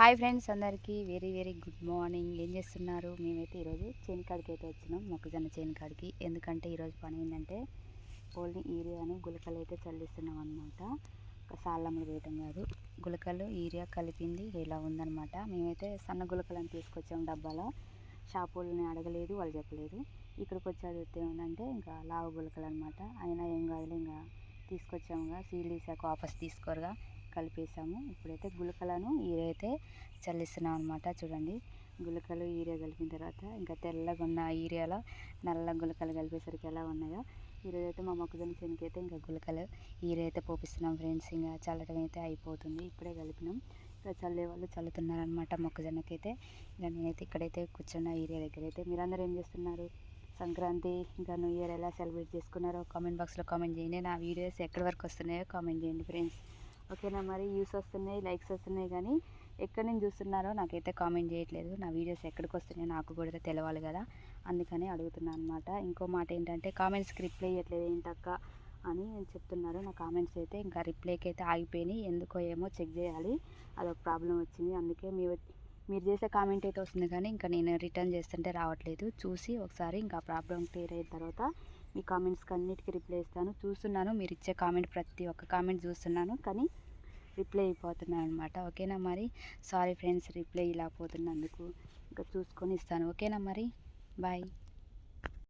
Hi friends అందరికీ very very good morning. ఏం చేస్తున్నారు? మేమైతే ఈరోజు చేను కాడికి అయితే వచ్చినాం మొక్కజొన్న చేను కాడికి. ఎందుకంటే ఈరోజు పని ఏంటంటే ఓన్లీ ఈరియాను గులకలు అయితే చల్లిస్తున్నాం అనమాట సాళ్ళమ్మలు వేయటం కాదు. గులకలు ఈరియా కలిపింది ఇలా ఉందనమాట మేమైతే సన్న గులకలను తీసుకొచ్చాం డబ్బాలో. షాప్ వాళ్ళని అడగలేదు వాళ్ళు చెప్పలేదు. ఇక్కడికి వచ్చి అడిగితే ఏంటంటే ఇంకా లావు గులకలు అనమాట అయినా ఏం కాదులే ఇంకా తీసుకొచ్చాముగా సీల్ తీసాక వాపస్ తీసుకోరుగా. కలిపేసాము. ఇప్పుడైతే గులకలను ఈరైతే చల్లిస్తున్నాం అనమాట చూడండి. గులకలు ఈరియా కలిపిన తర్వాత ఇంకా తెల్లగా ఉన్న ఈరియాలో నల్ల గులకలు కలిపేసరికి ఎలా ఉన్నాయో ఈరోజు అయితే మా మొక్కజొన్న చేనుకి అయితే ఇంకా గులకలు ఈరైతే అయితే పోపిస్తున్నాం ఫ్రెండ్స్. ఇంకా చల్లటం అయితే అయిపోతుంది. ఇప్పుడే కలిపినాం. ఇంకా చల్లే వాళ్ళు చల్లుతున్నారనమాట మొక్కజొన్నకి అయితే ఇంకా నేనైతే ఇక్కడైతే కూర్చున్న ఏరియా దగ్గర అయితే మీరందరూ ఏం చేస్తున్నారు? సంక్రాంతి ఇంకా న్యూ ఇయర్ ఎలా సెలబ్రేట్ చేసుకున్నారో కామెంట్ బాక్స్లో కామెంట్ చేయండి. నా వీడియోస్ ఎక్కడి వరకు వస్తున్నాయో కామెంట్ చేయండి ఫ్రెండ్స్. ఓకేనా? మరి వ్యూస్ వస్తున్నాయి లైక్స్ వస్తున్నాయి కానీ ఎక్కడి నుంచి చూస్తున్నారో నాకైతే కామెంట్ చేయట్లేదు. నా వీడియోస్ ఎక్కడికి వస్తున్నాయో నాకు కూడా తెలవాలి కదా. అందుకని అడుగుతున్నాను అనమాట ఇంకో మాట ఏంటంటే కామెంట్స్కి రిప్లై ఇవ్వట్లేదు ఏంటక్క? అని చెప్తున్నారు. నా కామెంట్స్ అయితే ఇంకా రిప్లైకి అయితే ఆగిపోయినాయి. ఎందుకో ఏమో చెక్ చేయాలి. అదొక ప్రాబ్లం వచ్చింది. అందుకే మీ మీరు చేసే కామెంట్ అయితే వస్తుంది కానీ ఇంకా నేను రిటర్న్ చేస్తుంటే రావట్లేదు. చూసి ఒకసారి ఇంకా ప్రాబ్లం క్లియర్ అయిన తర్వాత మీ కామెంట్స్కి అన్నిటికీ రిప్లై ఇస్తాను. చూస్తున్నాను మీరు ఇచ్చే కామెంట్ ప్రతి ఒక్క కామెంట్ చూస్తున్నాను కానీ రిప్లై అయిపోతున్నాను అనమాట ఓకేనా మరి? సారీ ఫ్రెండ్స్ రిప్లై ఇలా పోతున్నందుకు. ఇంకా చూసుకొని ఇస్తాను. ఓకేనా మరి? బాయ్